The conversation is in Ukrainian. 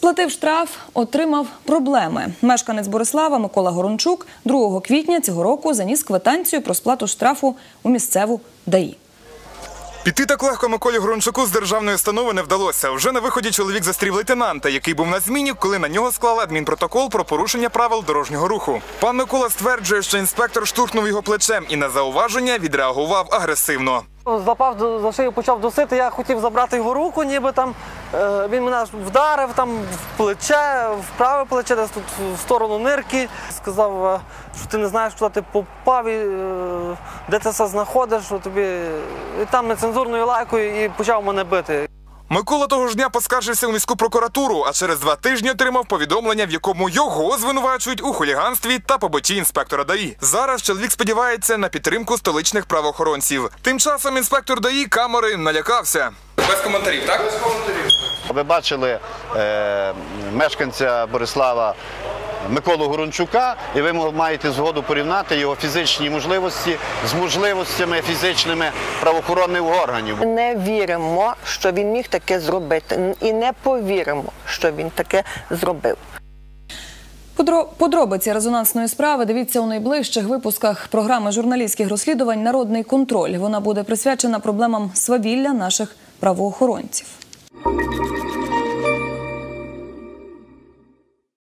Сплатив штраф, отримав проблеми. Мешканець Борислава Микола Горончук 2 квітня цього року заніс квитанцію про сплату штрафу у місцеву ДАІ. Піти так легко Миколі Грончуку з державної установи не вдалося. Вже на виході чоловік застрів лейтенанта, який був на зміні, коли на нього склали адмінпротокол про порушення правил дорожнього руху. Пан Микола стверджує, що інспектор штурхнув його плечем і на зауваження відреагував агресивно. Запав до- за шию, почав досити. Я хотів забрати його руку, ніби там е, він мене вдарив там в плече, в праве плече, десь тут в сторону нирки. Сказав, що ти не знаєш, куди ти попав, і, е, де ти це знаходиш, що тобі. І там нецензурною лайкою і почав мене бити. Микола того ж дня поскаржився у міську прокуратуру, а через два тижні отримав повідомлення, в якому його звинувачують у хуліганстві та побиті інспектора ДАІ. Зараз чоловік сподівається на підтримку столичних правоохоронців. Тим часом інспектор ДАІ камери налякався. Без коментарів, так? Ви бачили е, мешканця Борислава Миколу Горончука, і ви маєте згоду порівняти його фізичні можливості з можливостями фізичними правоохоронних органів. Не віримо, що він міг таке зробити, і не повіримо, що він таке зробив. Подро- Подробиці резонансної справи дивіться у найближчих випусках програми журналістських розслідувань Народний контроль. Вона буде присвячена проблемам свавілля наших правоохоронців.